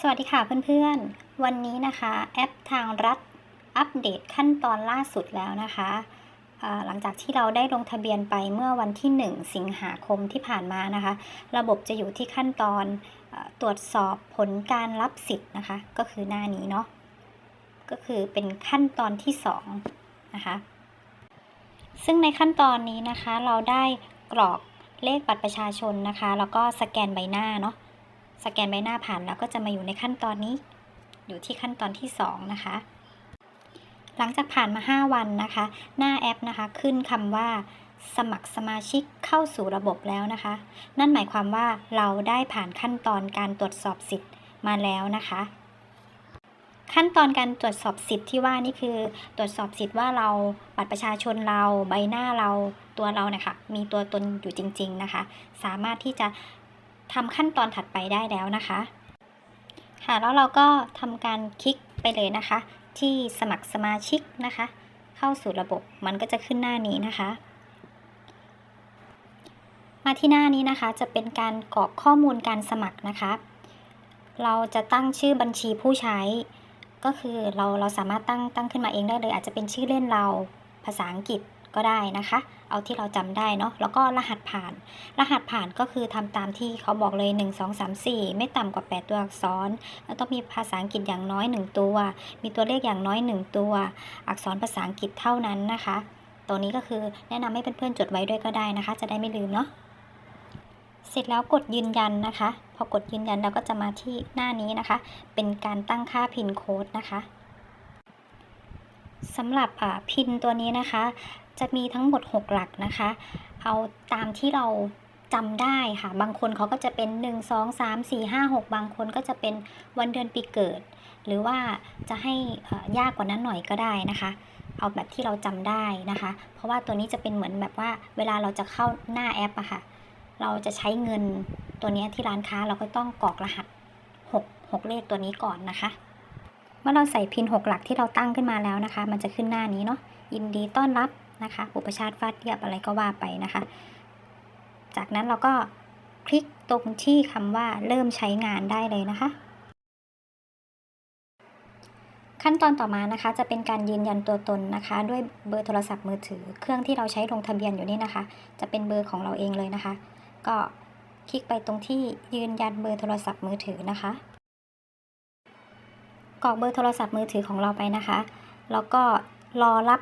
สวัสดีค่ะเพื่อนๆ วันนี้นะคะแอปทางรัฐอัปเดตขั้นตอนล่าสุดแล้วนะคะหลังจากที่เราได้ลงทะเบียนไปเมื่อวันที่ 1 สิงหาคมที่ผ่านมานะคะ ระบบจะอยู่ที่ขั้นตอนตรวจสอบผลการรับสิทธิ์นะคะ ก็คือหน้านี้เนาะก็คือเป็นขั้นตอนที่2นะคะซึ่งในขั้นตอนนี้นะคะเราได้กรอกเลขบัตรประชาชนนะคะ แล้วก็สแกนใบหน้าเนาะ สแกนใบหน้าผ่านแล้วก็จะมาอยู่ในขั้นตอนนี้ อยู่ที่ขั้นตอนที่ 2 นะคะ หลังจากผ่านมา 5 วันนะคะ หน้าแอปนะคะขึ้นคำว่า สมัครสมาชิกเข้าสู่ระบบแล้วนะคะ นั่นหมายความว่าเราได้ผ่านขั้นตอนการตรวจสอบสิทธิ์มาแล้วนะคะ ขั้นตอนการตรวจสอบสิทธิ์ที่ว่านี่คือตรวจสอบสิทธิ์ว่าเราบัตรประชาชนเราใบหน้าเราตัวเราเนี่ยค่ะมีตัวตนอยู่จริง ๆนะคะ สามารถที่จะ ทำขั้นตอนถัดไปได้แล้วนะคะค่ะแล้วเราก็ทำการคลิกไปเลยนะคะ ที่สมัครสมาชิกนะคะ เข้าสู่ระบบมันก็จะขึ้นหน้านี้นะคะ มาที่หน้านี้นะคะจะเป็นการกรอกข้อมูลการสมัครนะคะ เราจะตั้งชื่อบัญชีผู้ใช้ ก็คือเราเราสามารถตั้งตั้งขึ้นมาเองได้เลย อาจจะเป็นชื่อเล่นเราภาษาอังกฤษ ก็ได้นะคะ เอาที่เราจำได้เนาะแล้วก็รหัสผ่าน รหัสผ่านก็คือทำตามที่เขาบอกเลย 1 2 3 4 ไม่ต่ำกว่า 8 ตัวอักษรแล้วต้องมีภาษาอังกฤษอย่างน้อย 1 ตัว มีตัวเลขอย่างน้อย 1 ตัว อักษรภาษาอังกฤษเท่านั้นนะคะ ตัวนี้ก็คือแนะนำให้เพื่อนๆจดไว้ด้วยก็ได้นะคะ จะได้ไม่ลืมเนาะเสร็จแล้วกดยืนยันนะคะ พอกดยืนยันเราก็จะมาที่หน้านี้นะคะ เป็นการตั้งค่าพินโค้ดนะคะสำหรับพินตัวนี้นะคะ จะมีทั้งหมด 6 หลักนะคะ เอาตามที่เราจำได้ค่ะ บางคนเขาก็จะเป็น 1 2 3 4 5 6 บางคนก็จะเป็นวันเดือนปีเกิด หรือว่าจะให้ยากกว่านั้นหน่อยก็ได้นะคะ เอาแบบที่เราจำได้นะคะ เพราะว่าตัวนี้จะเป็นเหมือนแบบว่าเวลาเราจะเข้าหน้าแอปอะค่ะ เราจะใช้เงินตัวนี้ที่ร้านค้าเราก็ต้องกรอกรหัส 6 6 เลขตัวนี้ก่อนนะคะ เมื่อเราใส่พิน 6 หลักที่เราตั้งขึ้นมาแล้วนะคะ มันจะขึ้นหน้านี้เนาะยินดีต้อนรับ นะคะ อุปชาติฟาดเรียบอะไรก็ว่าไปนะคะ จากนั้นเราก็คลิกตรงที่คำว่าเริ่มใช้งานได้เลยนะคะ ขั้นตอนต่อมานะคะ จะเป็นการยืนยันตัวตนนะคะ ด้วยเบอร์โทรศัพท์มือถือ เครื่องที่เราใช้ลงทะเบียนอยู่นี่นะคะ จะเป็นเบอร์ของเราเองเลยนะคะ ก็คลิกไปตรงที่ยืนยันเบอร์โทรศัพท์มือถือนะคะกรอกเบอร์โทรศัพท์มือถือของเราไปนะคะ แล้วก็รอรับ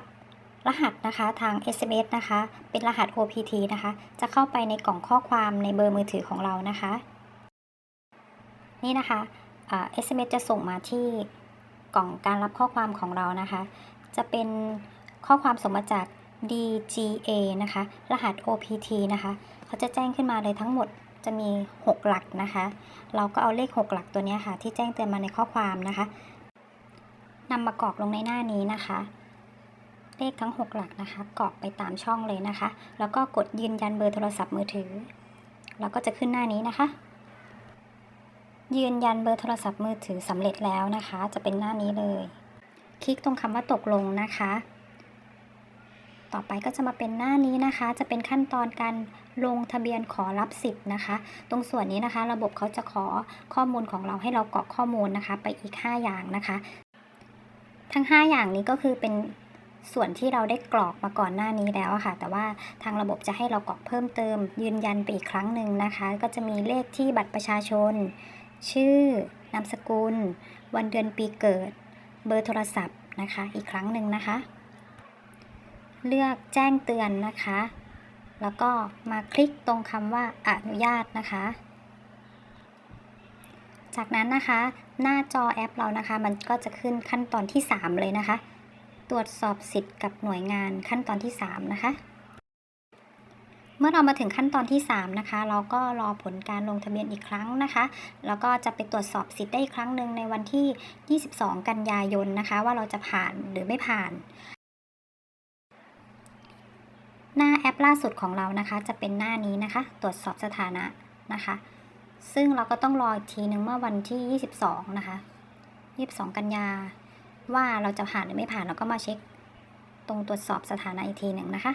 รหัสนะคะทาง SMS นะคะ เป็นรหัส OPT นะคะ จะเข้าไปในกล่องข้อความในเบอร์มือถือของเรานะคะ นี่นะคะอ่า SMS จะส่งมาที่กล่องการรับข้อความของเรานะคะ จะเป็นข้อความส่งมาจาก DGA นะคะ รหัส OPT นะคะ เขาจะแจ้งขึ้นมาเลยทั้งหมดจะมี 6 หลักนะคะ เราก็เอาเลข 6 หลักตัวนี้ค่ะ ที่แจ้งเตือนมาในข้อความนะคะนำมากรอกลงในหน้านี้นะคะ เลขทั้ง 6 หลักนะคะกรอกไปตามช่องเลยนะคะ แล้วก็กดยืนยันเบอร์โทรศัพท์มือถือ แล้วก็จะขึ้นหน้านี้นะคะ ยืนยันเบอร์โทรศัพท์มือถือสำเร็จแล้วนะคะ จะเป็นหน้านี้เลย คลิกตรงคำว่าตกลงนะคะ ต่อไปก็จะมาเป็นหน้านี้นะคะ จะเป็นขั้นตอนการลงทะเบียนขอรับสิทธิ์นะคะ ตรงส่วนนี้นะคะ ระบบเขาจะขอข้อมูลของเราให้เรากรอกข้อมูลนะคะ ไปอีก 5 อย่างนะคะ ทั้ง 5 อย่างนี้ก็คือเป็น ส่วนที่เราได้กรอกมาก่อนหน้านี้แล้วอะค่ะ แต่ว่าทางระบบจะให้เรากรอกเพิ่มเติม ยืนยันไปอีกครั้งหนึ่งนะคะ ก็จะมีเลขที่บัตรประชาชน ชื่อนามสกุล วันเดือนปีเกิด เบอร์โทรศัพท์นะคะ อีกครั้งหนึ่งนะคะ เลือกแจ้งเตือนนะคะ แล้วก็มาคลิกตรงคำว่าอนุญาตนะคะจากนั้นนะคะ หน้าจอแอปเรานะคะ มันก็จะขึ้นขั้นตอนที่ 3 เลยนะคะ ตรวจสอบสิทธิ์กับหน่วยงานขั้นตอนที่ 3 นะคะ เมื่อเรามาถึงขั้นตอนที่ 3 นะคะ เราก็รอผลการลงทะเบียนอีกครั้งนะคะ แล้วก็จะไปตรวจสอบสิทธิ์ได้อีกครั้งหนึ่งในวันที่ 22 กันยายนนะคะ ว่าเราจะผ่านหรือไม่ผ่าน หน้าแอปล่าสุดของเรานะคะ จะเป็นหน้านี้นะคะ ตรวจสอบสถานะนะคะ ซึ่งเราก็ต้องรออีกทีหนึ่งเมื่อวันที่ 22 นะคะ 22 กันยา ว่าเราจะผ่านหรือไม่ผ่านเราก็มาเช็ค ตรงตรวจสอบสถานะอีกทีหนึ่งนะคะ